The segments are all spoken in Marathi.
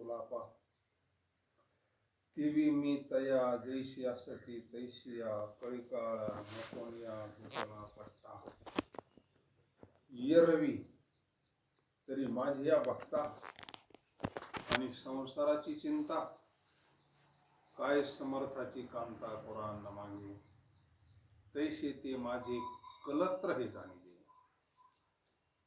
तुलापा तिवी मी तया जैशियासाठी तैशिया कळिकाळा नकोनिया भूषणा पट्टा. येरवी तरी माझी या भक्ता आणि संसाराची चिंता काय समर्थाची कांता पुराण न मागे तैसे ते माझे कलत्र हे जाणीजे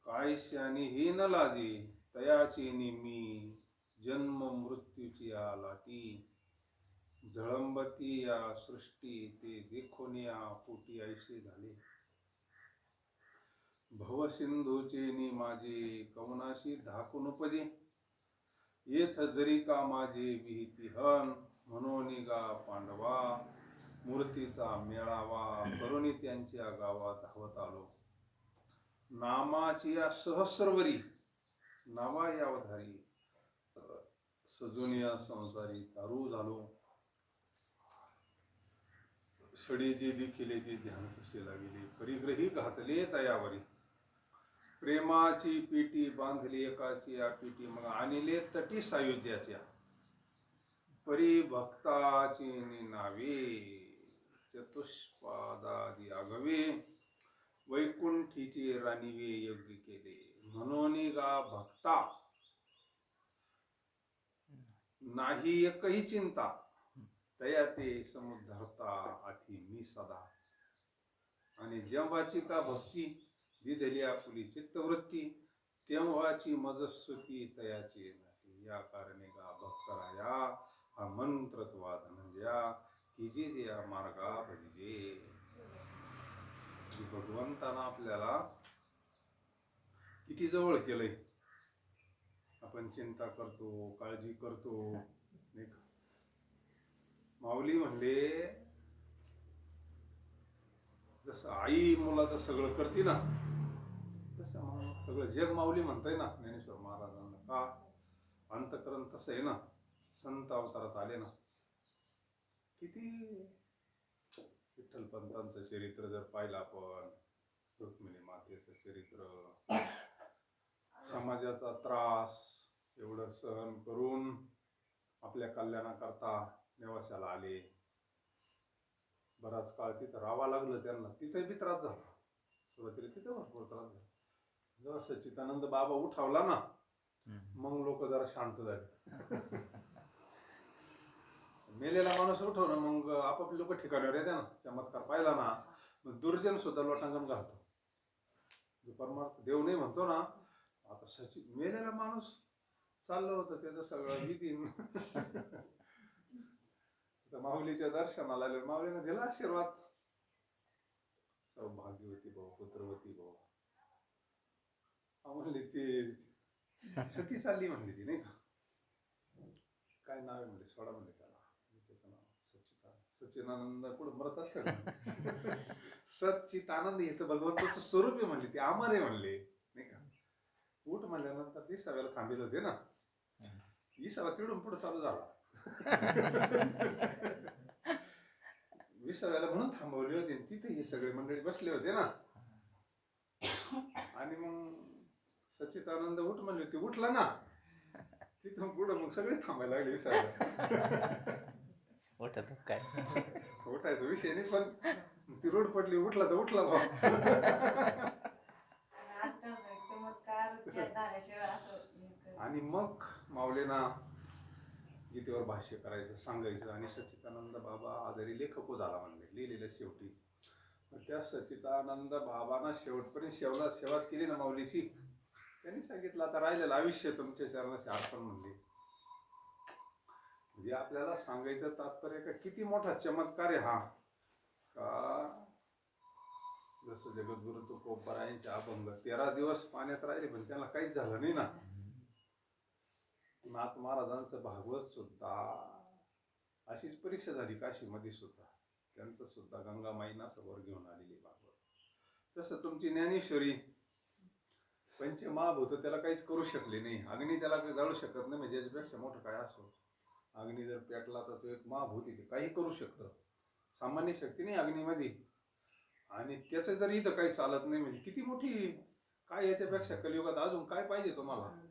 काय शानी हे न लाजे तयाची मी जन्म मृत्यूची आलाटी झळंबती या सृष्टी ते देखून या पोटी ऐसे झाले. भवसिंधूचे नि माझे कवनाशी धाकून उपजे. येथ जरी का माझे विहिती हन म्हणून गा पांडवा. मूर्तीचा मेळावा करुणी त्यांच्या गावात धावत आलो. नामाची या सहस्रवरी नावा यावधारी सजुनिया संसारी तारू झालो. सडी जे केले ते ध्यान कसे लागले परिग्रही घातले तयावरी. प्रेमाची पेटी बांधली एकाची या पीटी मग आणले तटी सायुज्याच्या. परी भक्ताची नावे चतुष्पादादी आगवे वैकुंठीचे राणीवे योग्य केले. म्हणून गा भक्ता. नाही एकही चिंता. तया ते समुद्धरता आधी मी सदा. आणि जेव्हाची का भक्ती दिलेली आपली चित्तवृत्ती तेव्हाची मजस्वती तयाची नाही. या कारणे गा भक्तराया हा मंत्र तुवा धनंजया की जे जे या मार्गा भजिजे भगवंताना भगवंतानं आपल्याला किती जवळ केलंय? आपण चिंता करतो काळजी करतो नाही का? माऊली म्हणले जसं आई मुलाचं सगळं करते ना तसं सगळं जग माऊली म्हणताय ना ज्ञानेश्वर महाराजांना का? अंतकरण तसं आहे ना संत अवतारात आले ना. किती विठ्ठल पंतांचं चरित्र जर पाहिलं आपण रुक्मिणी मातेचं चरित्र समाजाचा त्रास एवढं सहन करून आपल्या कल्याणाकरता नेवाशाला आले. बराच काळ तिथं राहावं लागलं त्यांना. तिथं बी त्रास झाला. सुरुवातीला तिथं भरपूर त्रास झाला. जेव्हा सच्चिदानंद बाबा उठावला ना मग लोक जरा शांत झाले. मेलेला माणूस उठवणं मग आपापले लोक ठिकाणावर येते ना. चमत्कार पाहिला ना मग दुर्जन सुद्धा लोटांगण घालतो. जो परमार्थ देव नाही म्हणतो ना आता सचिन मेलेला माणूस चाललं होतं त्याचं सगळं विधीन. माऊलीच्या दर्शनाला आले माऊलीनं दिला आशीर्वाद. सौभाग्यवती भाऊ पुत्रवती भाऊ. म्हणले ते सती चालली म्हणली ती नाही का? काय नाव आहे म्हणले? सोडा म्हणले त्याला. त्याचं नाव सच्चिदानंद सच्चिदानंद पुढे मरत असतं. सच्चिदानंद हे तर भगवंताचं स्वरूप आहे म्हणले ते अमर आहे म्हणले नाही का? उठ म्हणल्यानंतर विसाव्याला थांबेल होते ना. विसावा तिडून पुढे चालू झाला. विसाव्याला म्हणून थांबवले होते. तिथे हे सगळे मंडळी बसले होते ना. आणि मग सच्चिदानंद उठ म्हणले ते उठला ना. तिथून पुढे मग सगळे थांबायला लागले विसाव्याला. उठत काय? उठायचा विषय नाही पण ती रोड पडली उठला तर उठला भाऊ. चमत्कार झाल्याशिवाय असं आणि मग माऊलीना गीतेवर भाष्य करायचं सांगायचं. आणि सच्चिदानंद बाबा आजारी लेखको झाला म्हणले लिहिलेलं शेवटी. मग त्या सच्चिदानंद बाबांना शेवटपर्यंत शेवला सेवाच केली ना माऊलीची? त्यांनी सांगितलं आता राहिलेलं आयुष्य तुमच्या चरणाचे अर्पण म्हणले. म्हणजे आपल्याला सांगायचं तात्पर्य का किती मोठा चमत्कार आहे हा. का? जसं जगद्गुरु तुकोबरायांचे अभंग तेरा दिवस पाण्यात राहिले पण त्यांना काहीच झालं नाही ना. नाथ महाराजांचं भागवत सुद्धा अशीच परीक्षा झाली काशीमध्ये सुद्धा. त्यांचं सुद्धा गंगामाईना समोर घेऊन आलेली भागवत. तसं तुमची ज्ञानेश्वरी पंचमहाभूत त्याला काहीच करू शकले नाही. अग्नी त्याला काही जाळू शकत नाही म्हणजे याच्यापेक्षा मोठं काय असो. अग्नी जर पेटला तर तो एक महाभूत इथे ते काही करू शकतं. सामान्य शक्ती नाही अग्नीमध्ये. आणि त्याचं जर इथं काही चालत नाही म्हणजे किती मोठी काय याच्यापेक्षा कलियुगात अजून काय पाहिजे तुम्हाला?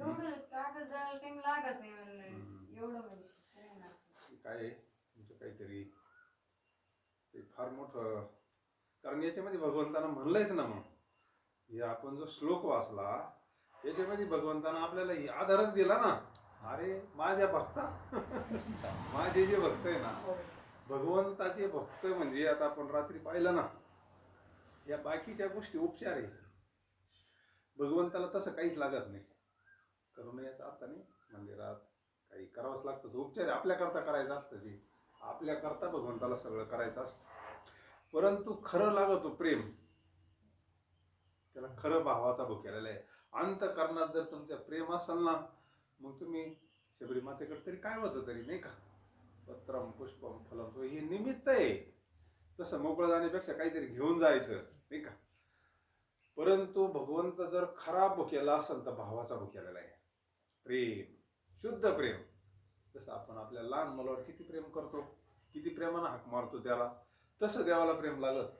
एवढं कागद जळायला काही लागा लागत नाही म्हणलं. हम्म. एवढं म्हणजे. काय आहे? तुमचं काहीतरी ते फार मोठं कारण याच्यामध्ये भगवंतानं म्हणलंयच ना मग हे आपण जो श्लोक वाचला याच्यामध्ये भगवंतानं आपल्याला हे आधारच दिला ना. अरे माझ्या भक्ता. माझे जे भक्त आहे ना भगवंताचे भक्त म्हणजे आता आपण रात्री पाहिलं ना या बाकीच्या गोष्टी उपचार आहे. भगवंताला तसं काहीच लागत नाही. करू नये याचा अर्थ नाही म्हणजे मंदिरात काही करावंच लागतं. तो उपचार आपल्याकरता करायचं असतं ते. आपल्याकरता भगवंताला सगळं करायचं असतं. परंतु खरं लागतो प्रेम. त्याला खरं भावाचा भुकेलेला आहे. अंतकरणात जर तुमच्या प्रेम असेल ना मग तुम्ही शबरी मातेकडे तरी काय होतं तरी नाही का? पत्रम पुष्पम फलम तो हे निमित्त आहे. तसं मोकळं जाण्यापेक्षा काहीतरी घेऊन जायचं नाही का? परंतु भगवंत जर खरा भुकेला असेल तर भावाचा भुकेलेला आहे. प्रेम शुद्ध प्रेम. जसं आपण आपल्या लहान मुलावर किती प्रेम करतो किती प्रेमानं हाक मारतो त्याला तसं देवाला प्रेम लागत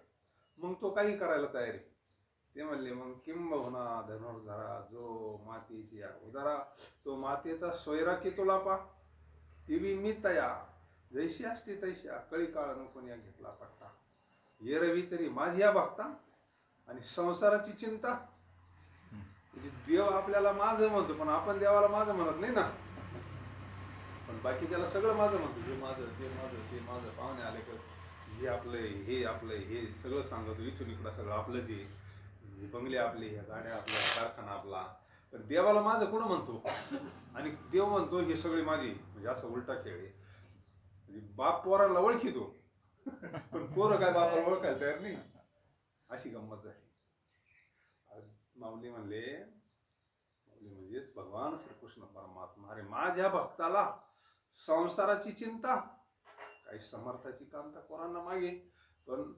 मग तो काही करायला तयार आहे. ते म्हणले मग किंबहुना धनुर्धरा जो मातीची उदारा तो मातेचा सोयरा की तुला पा ती बी मी तया. जैशी असती तैशी कळी काळ नको या घेतला पट्टा. ये रवी तरी माझी या बघता आणि संसाराची चिंता. म्हणजे देव आपल्याला माझं म्हणतो पण आपण देवाला माझं म्हणत नाही ना. पण बाकी त्याला सगळं माझं म्हणतो हे माझं ते माझं ते माझं. पाहुणे आले का हे आपलं हे आपलं हे सगळं सांगतो इथून इकडं सगळं आपलं जे बंगले आपले ह्या गाड्या आपल्या कारखाना आपला. पण देवाला माझं कोण म्हणतो? आणि देव म्हणतो हे सगळे माझी. म्हणजे असं उलटा खेळ आहे. म्हणजे बाप पोराला ओळखितो पण पोरं काय बापाला ओळखायला तयार नाही. अशी गंमत झाली. माऊली म्हणले माऊली म्हणजेच भगवान श्रीकृष्ण परमात्मा. अरे माझ्या भक्ताला संसाराची चिंता काही समर्थाची कामता कोणांना मागे. पण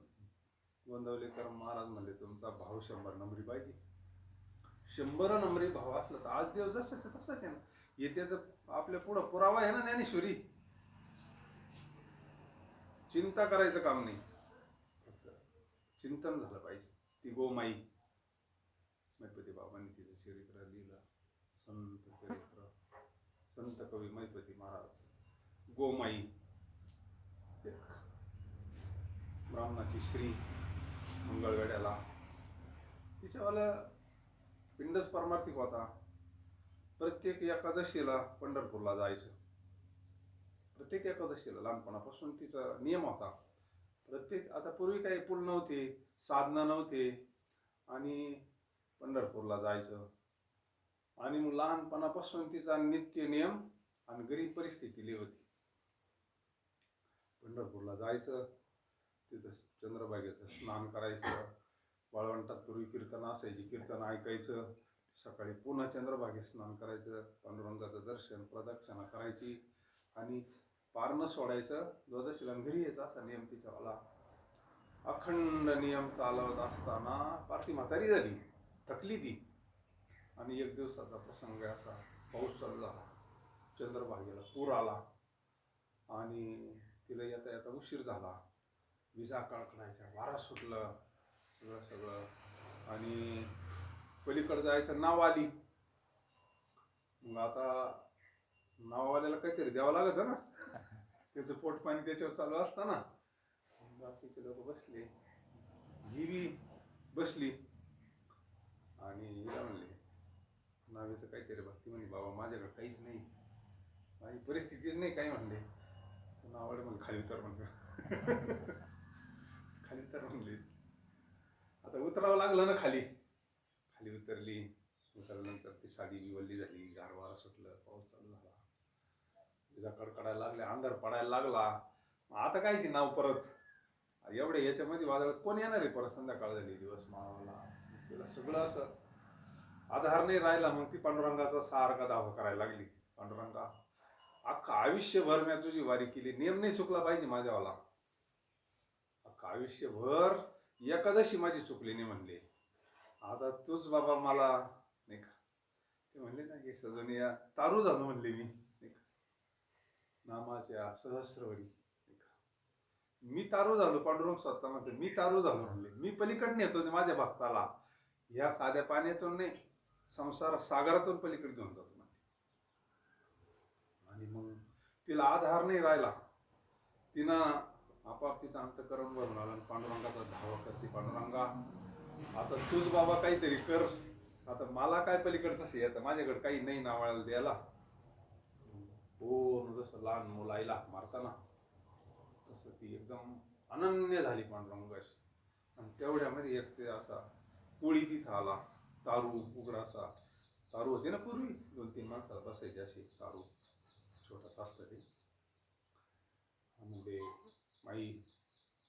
गोंदवलेकर महाराज म्हणले तुमचा भाव शंभर नंबरी पाहिजे. शंभर नंबरी भाव असला तर आज देव जसाच तसंच तसाच आहे ना. येत्याचं आपल्या पुढं पुरावा आहे ना ज्ञानेश्वरी. चिंता करायचं काम नाही. चिंतन झालं पाहिजे. ती गोमाई. मैपती बाबांनी तिचं चरित्र लिहिलं. संत चरित्र. संत कवी मैपती महाराज. गोमाई. एक ब्राह्मणाची श्री मंगळवेड्याला. तिच्यावाला पिंडच परमार्थिक होता. प्रत्येक एकादशीला पंढरपूरला जायचं. प्रत्येक एकादशीला लहानपणापासून तिचा नियम होता. प्रत्येक आता पूर्वी काही पूल नव्हते साधना नव्हते. आणि पंढरपूरला जायचं. आणि मग लहानपणापासून तिचा नित्य नियम आणि गरीब परिस्थितीली होती पंढरपूरला जायचं. तिथं चंद्रभागेचं स्नान करायचं. वाळवंटात पूर्वी कीर्तन असायची कीर्तन ऐकायचं. सकाळी पुन्हा चंद्रभागे स्नान करायचं. पांडुरंगाचं दर्शन प्रदक्षिणा करायची. आणि पारणं सोडायचं. द्वादशीला घरी यायचा असा नियम तिच्यावाला. अखंड नियम चालवत असताना पारती म्हातारी झाली. थकली ती. आणि एक दिवसाचा प्रसंग असा पाऊस चालू झाला. चंद्रभागेला पूर आला. आणि तिला येता येता उशीर झाला. विजा काळखण्याचा वारा सुटलं. सगळं सगळं. आणि पलीकडे जायचं नाव आली. मग आता नाववाल्याला काहीतरी द्यावं लागत ना. त्याचं पोट पाणी त्याच्यावर चालू असतं ना बाकीचे लोक बसले. ही बसली. आणि हिला म्हणले नावेचं काहीतरी भक्ती म्हणे बाबा माझ्याकडे काहीच नाही. माझी परिस्थितीच नाही काही म्हणले. नावाडे म्हणले खाली उतर म्हणलं. खाली उतर म्हणले. आता उतरावं लागलं ना खाली. खाली उतरली. उतरल्यानंतर ती साडी विवल्ली झाली गारवारा सुटलं पाऊस चालू झाला. तिचा कडकडायला लागल्या अंधार पडायला लागला. मग आता कायची नाव परत? एवढे याच्यामध्ये वादळात कोण येणार आहे परत? संध्याकाळ झाली दिवस मावाला. तिला सगळं असं आधार नाही राहिला मग ती पांडुरंगाचा सारखा दावा करायला लागली. पांडुरंगा अख्खा आयुष्यभर मी तुझी वारी केली. नियम नाही चुकला पाहिजे माझ्यावाला. अख्खा आयुष्यभर एकादशी माझी चुकली नाही म्हणले. आता तूच बाबा मला नाही का? ते म्हणले ना की या तारू झालो म्हणले मी. नाही का? नामाच्या सहस्रवरी. नाही का? मी तारू झालो पांडुरंग स्वतः म्हणतो मी तारू झालो म्हणले. मी पलीकडनं येतो माझ्या भक्ताला. ह्या साध्या पाण्यातून नाही संसार सागरातून पलीकडे घेऊन जातो मग तिला आधार नाही राहिला. तिनं आपाप तिचं अंतकरण भरून आलं आणि पांडुरंगाचा धावा करते पांडुरंगा. आता तूच बाबा काहीतरी कर. आता मला काय पलीकडे तसं येतं? माझ्याकडे काही नाही नावाळायला द्यायला. हो जसं लहान मुलायला मारताना तसं ती एकदम अनन्य झाली पांडुरंगाशी. आणि तेवढ्यामध्ये एक ते असा पोळी तिथं आला तारू उघडासा तारू होते ना पूर्वी? दोन तीन माणसाला बसायचे असे तारू छोटासा असतं ते. म्हणजे माई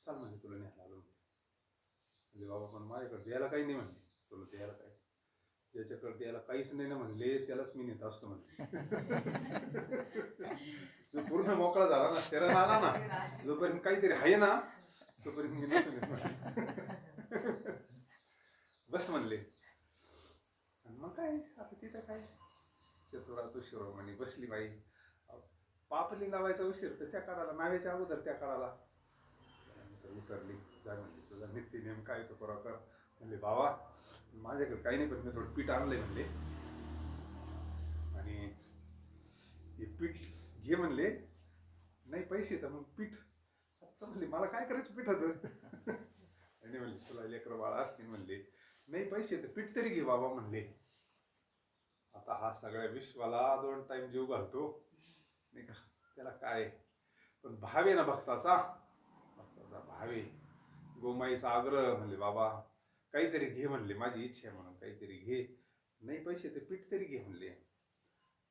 चाल म्हणजे तुला न्यायला आलो म्हणजे बाबा पण माझ्याकडे द्यायला काही नाही म्हणले तुला द्यायला काय? ज्याच्याकडे द्यायला काहीच नाही ना म्हणले त्यालाच मी नेत असतो म्हणले. जो पूर्ण मोकळा झाला ना त्याला आला ना जोपर्यंत काहीतरी आहे ना तोपर्यंत मी नेतो बस म्हणले. आणि मग काय आता तिथं काय? चतुरात तू शिरोमणी बसली बाई. पापली लावायचा उशीर तर त्या काळाला नावेच्या अगोदर त्या काळाला. उतरली जा म्हणली तुझा नित्य नेम काय तो करा कर. म्हणले बाबा माझ्याकडे काही नाही पण मी थोडं पीठ आणलंय म्हणले. आणि हे पीठ घे म्हणले. नाही पैसे तर मग पीठ. आता म्हणले मला काय करायचं पिठाचं? आणि म्हणले तुला लेकरं बाळा असते म्हणले. नाही पैसे तर पीठ तरी घे बाबा म्हणले. आता हा सगळ्या विश्वाला दोन टाइम जीव घालतो. नाही का? त्याला काय? पण भावे ना भक्ताचा. भक्ताचा भावे. गोमाईचा आग्रह म्हणले बाबा काहीतरी घे म्हणले माझी इच्छा आहे म्हणून काहीतरी घे. नाही पैसे ते पीठ तरी घे म्हणले.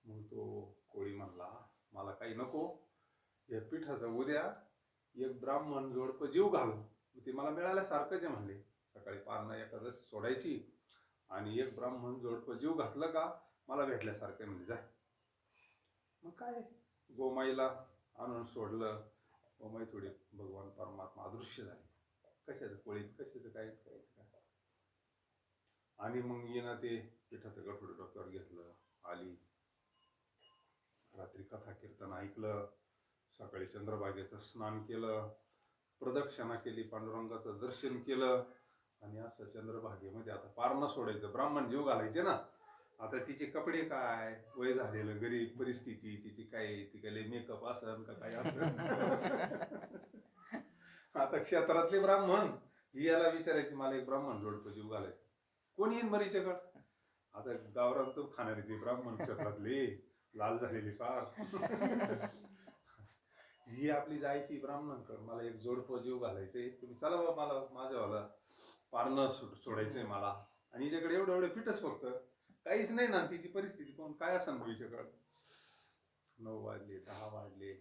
मग तो कोळी म्हणला मला काही नको. या पिठाचा उद्या एक ब्राह्मण जोडपं जीव घाल. ते मला मिळाल्यासारखंच आहे म्हणले. सकाळी पारणं एखादं सोडायची आणि एक ब्राह्मण जोडपं जीव घातलं का मला भेटल्यासारखं म्हणजे जाय मग काय? गोमाईला आणून सोडलं. गोमाई थोडी भगवान परमात्मा अदृश्य झाली. कशाचं कोळी कशाचं काय काय काय? आणि मग येणं ते पिठाचं गठोड डोक्यावर घेतलं आली. रात्री कथा कीर्तन ऐकलं. सकाळी चंद्रभागेचं स्नान केलं. प्रदक्षिणा केली पांडुरंगाचं दर्शन केलं. आणि असं चंद्रभागेमध्ये आता पारणं सोडायचं. ब्राह्मण जीव घालायचे ना. आता तिचे कपडे काय? वय झालेलं गरीब परिस्थिती तिची काय ती काय मेकअप असन का काय असन? आता क्षेत्रातले ब्राह्मण ही याला विचारायची मला एक ब्राह्मण जोडपं जीव घालायचं. कोणी येईन बरं हिच्याकडं आता गावरान तो खाणारी ती ब्राह्मण क्षेत्रातली. लाल झालेली फार. ही आपली जायची ब्राह्मणांकड मला एक जोडपं जीव घालायचंय. तुम्ही चला बाबा मला माझ्यावाला. पारणं सोड सोडायचंय मला. आणि हिच्याकडे एवढं एवढं फिटच फक्त. काहीच नाही ना तिची परिस्थिती पण काय असेल भाऊ हिच्याकडं? नऊ वाजले दहा वाजले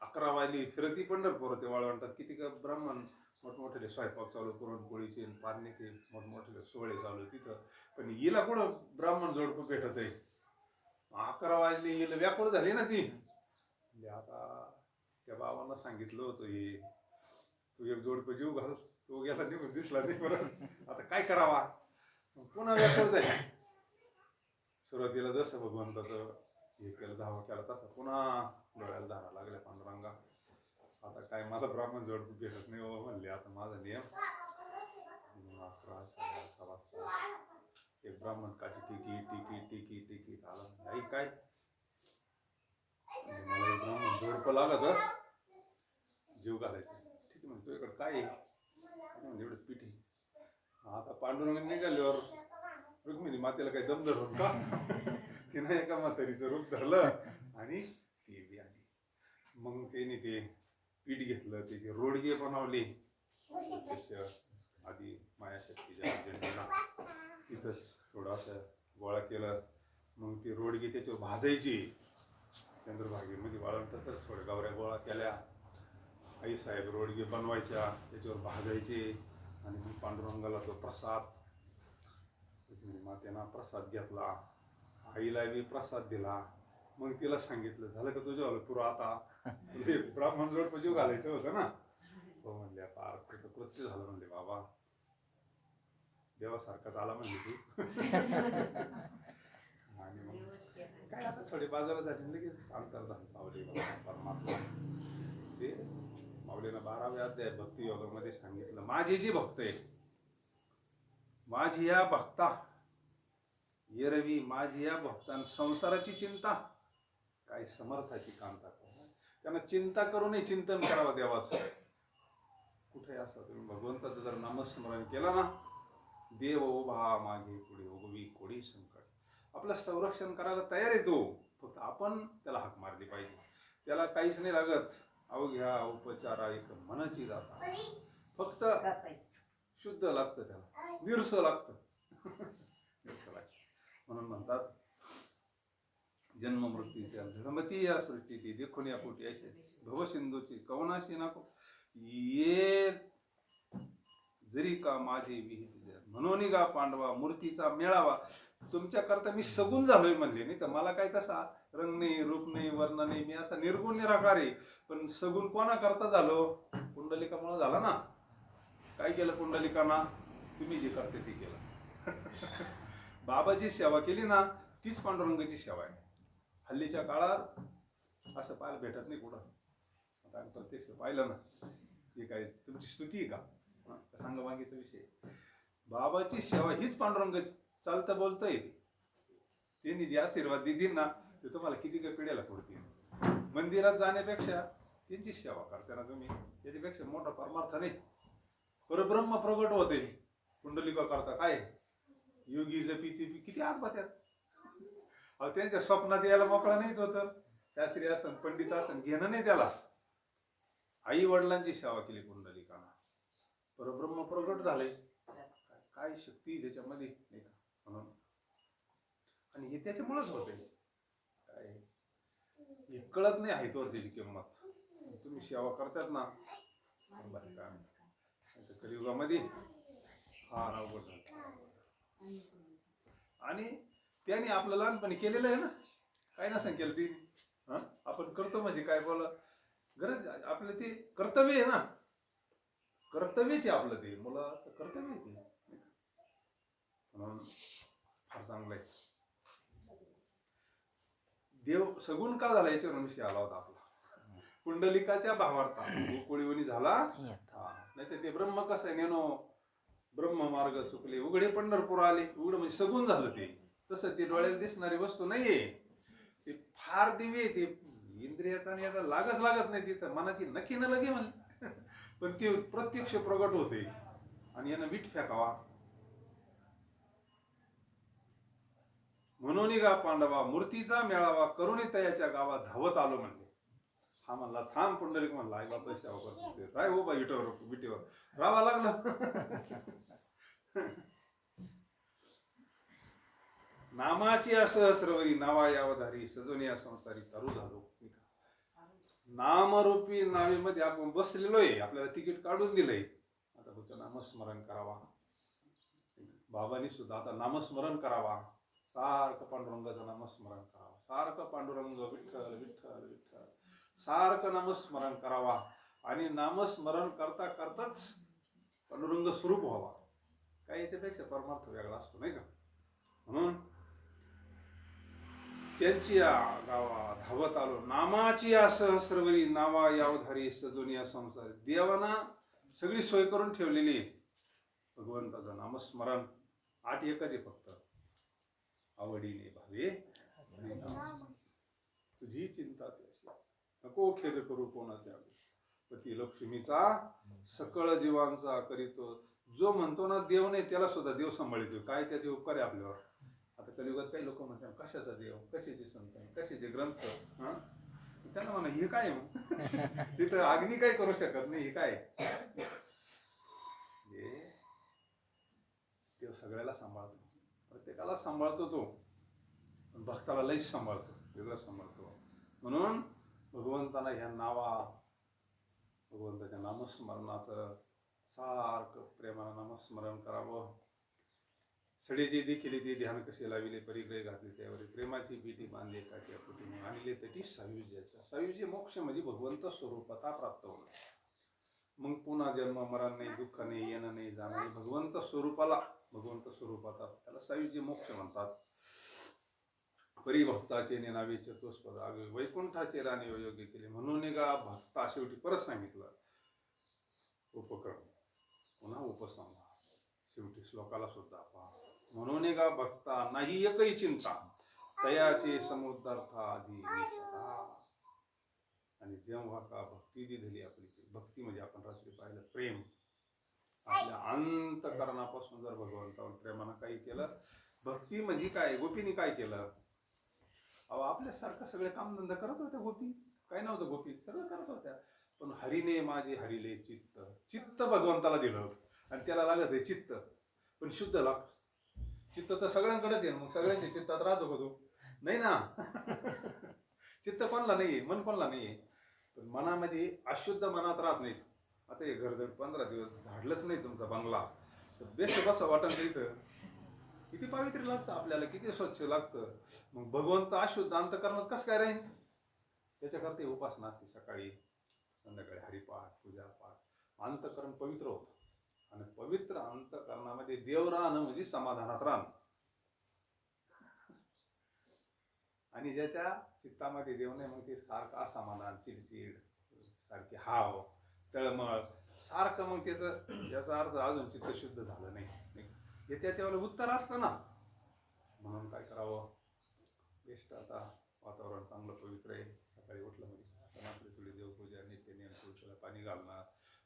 अकरा वाजली फिरती पंढरपूर ते वाळवंटात. किती का ब्राह्मण मोठमोठे स्वयंपाक चालू पुरणपोळीचे आणि पारणीचे मोठमोठे सोहळे चालू तिथं. पण हिला कुठं ब्राह्मण जोडपं भेटत आहे? अकरा वाजले हिला व्याकुळ झाली ना ती. म्हणजे आता त्या बाबांना सांगितलं होतं हे तू एक जोडपं जीव घाल. तो गेला निघून दिसला नाही परत. आता काय करावा? मग पुन्हा व्यापार झाली. सुरुवातीला जसं भगवंताचं हे केलं धावा केला तसा पुन्हा डोळ्याला धारा लागल्या पांडुरंगा. आता काय मला ब्राह्मण जोड भेटत नाही बाबा म्हणले आता माझा नियम. अकरा साडे अकरा वाजता. एक ब्राह्मण काची टिकी टिकी टिकी टिकी आला नाही काय? मला एक ब्राह्मण जोडपं लागत. जीव घालायचं. ठीक आहे म्हणजे तुझ्याकडे काय आहे? म्हणजे एवढं आता पांडुरंग निघाल्यावर रुक्मिणी मातेला काही दम धरून का? तिनं एका म्हातारीचं रूप धरलं आणि ती बी आली. मग त्याने ते पीठ घेतलं त्याचे रोडगे बनवले. आधी मायाशक्तीच्या जन्मीला तिथंच थोडं गोळा केलं. मग ते रोडगे त्याच्यावर भाजायचे. चंद्रभागेमध्ये वाळवंटातच थोड्या गावऱ्या गोळा केल्या. आई साहेब रोडगे बनवायच्या त्याच्यावर भाजायचे. आणि मग पांडुरंगाला तो प्रसाद मातेना प्रसाद घेतला. आईला बी प्रसाद दिला. मग तिला सांगितलं झालं का तुझ्या पुरा आता. तुला ब्राह्मण जोड जीव घालायचं होतं ना. हो म्हणले फार कृत्य झालं. म्हणले बाबा देवासारखाच आला म्हणले तू. आणि मग काय आता थोडी बाजारात झाली लगेच अंतर झालं माऊली परमात्मा. सहाव्या अध्याय भक्ती योगामध्ये सांगितलं माझी जी भक्त आहे माझी या भक्ता येरवी माझी या भक्तान संसाराची चिंता काय समर्थाची कांता त्यांना चिंता करूनही चिंतन करावं देवाचं. कुठे असं तुम्ही भगवंताचं जर नामस्मरण केलं ना देव उभा मागे पुढे उगवी कोडी संकट. आपलं संरक्षण करायला तयार आहे तो फक्त आपण त्याला हाक मारली पाहिजे. त्याला काहीच नाही लागत. अवघ्या उपचारा एक मनाची जाता. फक्त शुद्ध लागतं त्याला. निरस लागतं. लागतं. म्हणून म्हणतात जन्म मृत्यूच्या झळमती या सृष्टीची देखून या पोटी असे भवसिंधूची कवनाशी नको. ये जरी का माझे विहित. म्हणून गा पांडवा मूर्तीचा मेळावा. तुमच्या करता मी सगून झालोय म्हणले नाही तर मला काय तसा रंग नाही रूप नाही वर्ण नाही मी असा निर्गुण निराकार आहे. पण सगून कोणा करता झालो? पुंडलिकामुळे झाला ना? काय केलं कुंडलिकाना तुम्ही जे करते ते केलं. बाबाची सेवा केली ना तीच पांडुरंगाची सेवा आहे. हल्लीच्या काळात असं पाहायला भेटत नाही कुठं. आता आम्ही प्रत्यक्ष पाहिलं ना हे काय तुमची स्तुती आहे का? सांगा विषय. बाबाची सेवा हीच पांडुरंगाची चालतं बोलतं येते त्यांनी जे आशीर्वाद दिली ना ते तुम्हाला किती काय पिढ्याला पडतील मंदिरात जाण्यापेक्षा त्यांची सेवा करताना तुम्ही. त्याच्यापेक्षा मोठा परमार्थ नाही. परब्रह्म प्रगट होते. कुंडलिका करता काय? योगी जपी ती किती आत्महत्यात. अहो त्यांच्या स्वप्नात यायला मोकळा नाहीच होतं. शास्त्री असन पंडित असन घेणं नाही त्याला. आई वडिलांची सेवा केली कुंडलिकानं. परब्रह्म प्रगट झाले. काय शक्ती त्याच्यामध्ये? नाही का? आणि हे त्याच्यामुळेच होते. काय? हे कळत नाही आहे तो त्याची किंमत. तुम्ही सेवा करतात ना. बरं काय नाहीतर कलियुगामध्ये फार अवघड आणि त्याने आपलं लहानपणी केलेलं आहे ना? काय ना केलं ती? हं? आपण करतो म्हणजे काय बोला? गरज आपलं ते कर्तव्य आहे ना? कर्तव्यच आहे आपलं ते. मुलाचं कर्तव्य आहे ते. म्हणून फार चांगलं आहे. देव सगुण का झाला याच्यावर विषय आला होता आपला? कुंडलिकाच्या भावार्था. गोकुळीवनी झाला? नाही तर ते ब्रह्म कसं आहे? नेनो ब्रह्म मार्ग चुकले. उघडे पंढरपूर आले. उघड म्हणजे सगुण झालं ते. तसं ते डोळ्याला दिसणारी वस्तू नाहीये. ते फार दिव्य आहे ते इंद्रियाचा आणि याचा लागच लागत नाही तिथं. मनाची नक्की न लगे म्हणे पण ते प्रत्यक्ष प्रगट होते. आणि यानं वीट फेकावा. म्हणून गा पांडवा मूर्तीचा मेळावा करून तयाच्या गावात धावत आलो म्हणले. हा म्हणला थांब पुंडलिक म्हणला आई बाबा सेवा करतो हो बा विटेवर विटेवर राहावा लागला. नामाची असहस्रवरी नावा यावधारी सजोनी संसारी तरु झालो. नामरूपी नावेमध्ये आपण बसलेलो आहे. आपल्याला तिकीट काढून दिलंय. आता फक्त नामस्मरण करावा. बाबांनी सुद्धा आता नामस्मरण करावा. सारखं पांडुरंगाचं नामस्मरण करावा सारखं पांडुरंग विठ्ठल विठ्ठल विठ्ठल सारखं नामस्मरण करावा आणि नामस्मरण करता करताच पांडुरंग स्वरूप व्हावा काय याच्यापेक्षा परमार्थ वेगळा असतो नाही का म्हणून त्यांची या गावा धावत आलो नामाची या सहस्रवरी नावा यावधारी सजून या संसार देवाना सगळी सोय करून ठेवलेली भगवंताचं नामस्मरण आठ एकच आहे फक्त आवडीने भावे. तुझी चिंता त्याशी नको खेद करू कोणाच्या पती लक्ष्मीचा सकळ जीवांचा करीतो. जो म्हणतो ना देव नाही त्याला सुद्धा देव सांभाळतो काय त्याचे उपकार आहे आपल्यावर? आता कलियुगात काही लोक म्हणतात कशाचा देव? कशाचे संत कशाचे ग्रंथ? हा? त्यांना म्हणा हे काय मग? तिथं अग्नी काय करू शकत नाही हे काय हे देव सगळ्याला सांभाळतो. प्रत्येकाला सांभाळतो तो. पण भक्ताला लईच सांभाळतो वेगळंच सांभाळतो. म्हणून भगवंताला ह्या नावा भगवंताच्या नामस्मरणाचं सारखं प्रेमाला नामस्मरण करावं. सडेचे देखील ते ध्यान कसे लाविले परिग्रह घातले त्यावर प्रेमाची भीती बांधले काट्या कुटुंब आणले तटी सायुज्याचा सायुज्य मोक्ष म्हणजे भगवंत स्वरूपता प्राप्त होणं. मग पुन्हा जन्म मरण नाही दुःख नाही येणं नाही जाणं नाही भगवंत स्वरूपाला भगवंत स्वरूपाता त्याला सायुज्य मोक्ष म्हणतात. परिभक्ताचे नेनावे चतुष्पद आगे वैकुंठाचे राणे योग्य केले. म्हणून गा भक्ता शेवटी परत सांगितलं. उपक्रम. पुन्हा उपसंहार. शेवटी श्लोकाला सुद्धा पहा. म्हणून गा भक्ता नाही एकही चिंता. तयाचे समुद्रार्था आधी आणि जेव्हा का भक्ती दिलेली आपली भक्ती म्हणजे आपण रात्री पाहिलं प्रेम. आपल्या अंतकरणापासून जर भगवंतावर प्रेमानं काही केलं भक्ती म्हणजे काय? गोपीने काय केलं? अहो आपल्यासारखं सगळे कामधंदा करत होत्या गोपी. काय नव्हतं गोपी सगळं करत होत्या. पण हरिने माझे हरिले चित्त. चित्त भगवंताला दिलं. आणि त्याला लागत आहे चित्त. पण शुद्ध लाग चित्त तर सगळ्यांकडेच आहे. मग सगळ्यांच्या चित्तात राहतो का तू? नाही ना. चित्त कोणला नाहीये? मन कोणला नाहीये? पण मनामध्ये अशुद्ध मनात राहत नाहीत. आता हे घर जर पंधरा दिवस झाडलंच नाही तुमचा बंगला तर बेस्ट बसा वाटण इथं? किती पावित्र्य लागतं आपल्याला किती स्वच्छ लागतं? मग भगवंत अशुद्ध अंतकरणात कसं काय राहील त्याच्याकरता ही उपासना असते सकाळी संध्याकाळी हरिपाठ पूजा पाठ अंतकरण पवित्र होतं. आणि पवित्र अंतकरणामध्ये देव राहणं म्हणजे समाधानात राहणं. आणि ज्याच्या चित्तामध्ये देव नाही मग ते सारखं असमाधान चिडचिड सारखे हाव. तळमळ सारखं मग त्याचं याचा अर्थ अजून चित्त शुद्ध झालं नाही हे त्याच्यावर उत्तर असतं ना. म्हणून काय करावं? बेस्ट आता वातावरण चांगलं पवित्र आहे. सकाळी उठलं म्हणजे आता आपली थोडी देवपूजा नित्य नियम तुळशीला पाणी घालणं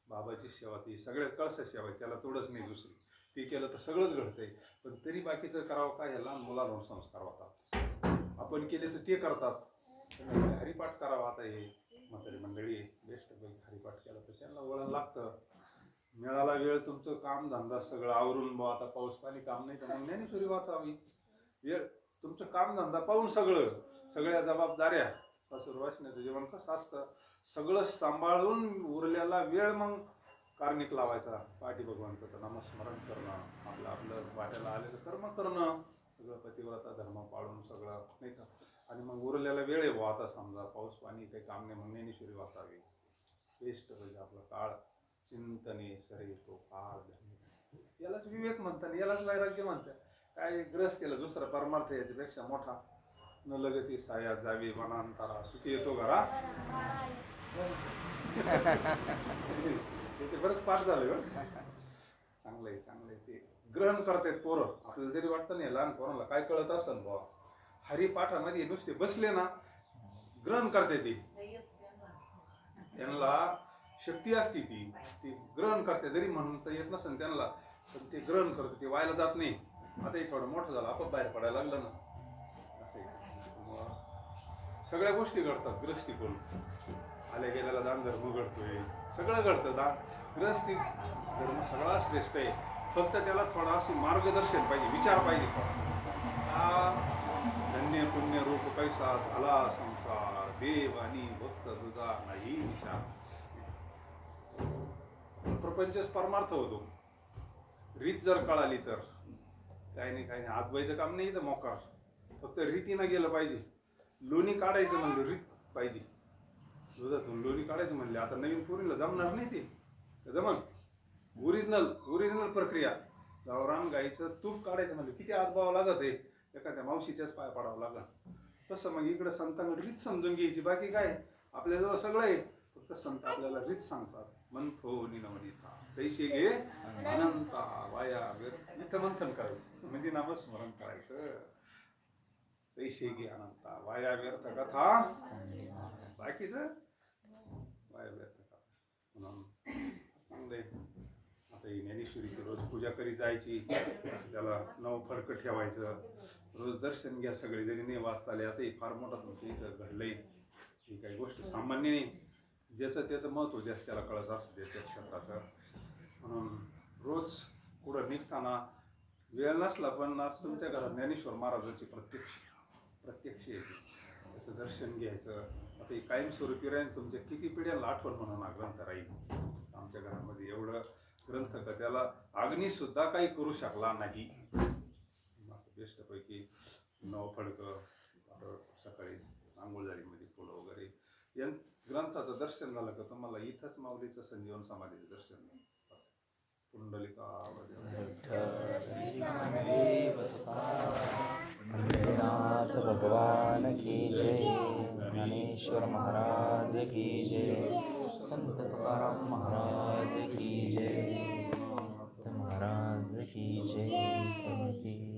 बाबाची सेवा ती सगळ्यात कळस सेवा आहे. त्याला तोडच नाही दुसरी. ती केलं तर सगळंच घडतंय. पण तरी बाकीचं करावं काय? हे लहान मुलांवर संस्कार होतात. आपण केले तर ते करतात. हरिपाठ करावा आता हे. म्हातारी मंडळी बेस्टपैकी हरिपाठ केला तर त्यांना वळण लागतं. मिळाला वेळ तुमचं काम धंदा सगळं आवरून बा आता पाऊस पाणी काम नाही तर मग ज्ञानेश्वरी वाचावी. वेळ तुमचं काम धंदा पाहून सगळं सगळ्या जबाबदाऱ्या सासूर वाचण्याचं जेवण कसं असतं? सगळं सांभाळून उरलेला वेळ मग कार्मिक लावायचा. पाठी भगवंताचं नामस्मरण करणं आपलं आपलं वाट्याला आलेलं कर्म करणं सगळं पतिव्रता धर्म पाळून सगळं नाही का? आणि मग उरलेला वेळ आहे बुवा आता समजा पाऊस पाणी काही काम नाही मग ज्ञानेश्वरी वाचावी बेस्ट म्हणजे आपला काळ चिंतने सरे तो काळ यालाच विवेक म्हणतात यालाच वैराग्य म्हणतात. काय ग्रस केलं दुसरा परमार्थ याच्यापेक्षा मोठा. न लगती साया जावी वनांतरा सुखी येतो घरा. त्याचे बरंच पाठ झाले ग चांगलं आहे चांगलं आहे ते. ग्रहण करतायत पोरं. आपल्याला जरी वाटतं नाही लहान पोरांना काय कळत असेल बुवा. हरिपाठामध्ये नुसते बसले ना ग्रहण करते ते. त्यांना शक्ती असते ती ती ग्रहण करते. जरी म्हणता येत नसेल त्यांना पण ते ग्रहण करते. ते व्हायला जात नाही. आता हे थोडं मोठं झालं आपण बाहेर पडायला लागलं ना. असं सगळ्या गोष्टी घडतात ग्रस्ती करून आल्या गेल्याला दान धर्म घडतोय. सगळं घडतं. दान ग्रस्ती धर्म सगळा श्रेष्ठ आहे. फक्त त्याला थोडा असं मार्गदर्शन पाहिजे विचार पाहिजे. हा पुण्य पुण्य रूप कैसा झाला संसार? देव आणि भक्त तुझा नाही विचार. प्रपंचच परमार्थ होतो. रीत जर कळाली तर. काही नाही काही नाही. आजबाईचं काम नाही तर मोकार. फक्त रीतीनं गेलं पाहिजे. लोणी काढायचं म्हणलं रीत पाहिजे. दुधातून लोणी काढायचं म्हणले आता नवीन पोरीला जमणार नाही ते. जमन ओरिजिनल ओरिजिनल प्रक्रिया. गावरान गाईचं तूप काढायचं म्हणलं किती आजबावं लागत आहे. एखाद्या मावशीच्याच पाय पडावं लागलं. तसं मग इकडं संतांकडे रीत समजून घ्यायची. बाकी काय? आपल्याजवळ सगळं आहे. फक्त संत आपल्याला रीत सांगतात. मंथो निनवनिता. पैसे घे अनंता वाया इथं मंथन करायचं. म्हणजे नामस्मरण करायचं. पैसे घे अनंता. वाया व्यर्थ कथा. बाकीचं? वाया व्यर्थ कथा. म्हणून चांगलं आहे. आता ही ज्ञानेश्वरीची रोज पूजा करी जायची. त्याला नव फडकं ठेवायचं. रोज दर्शन घ्या सगळे जरी नाही वाचता आले आता हे फार मोठा तुमच्या इथं घडलंय. ही काही गोष्ट सामान्य नाही. ज्याचं त्याचं महत्त्व जास्त त्याला कळत असतं त्या त्या क्षेत्राचं. म्हणून रोज कुठं निघताना वेळ नसला पण आज तुमच्या घरात ज्ञानेश्वर महाराजाची प्रत्यक्ष प्रत्यक्ष येते त्याचं दर्शन घ्यायचं. आता ही कायमस्वरूपी राहील तुमच्या किती पिढ्याला आठवण म्हणून हा ग्रंथ राहील? आमच्या घरामध्ये एवढं ग्रंथ का त्याला अग्निसुद्धा काही करू शकला नाही. ज्येष्ठपैकी नव फडकं आता सकाळी आंघोळजाडीमध्ये फुलं वगैरे. या ग्रंथाचं दर्शन झालं का तुम्हाला? इथंच माऊलीचं संजीवन समाधीचं दर्शन झालं. असं. नाथ भगवान की जय। ज्ञानेश्वर महाराज की जय। संत तुकाराम महाराज की जय। महाराज की जय।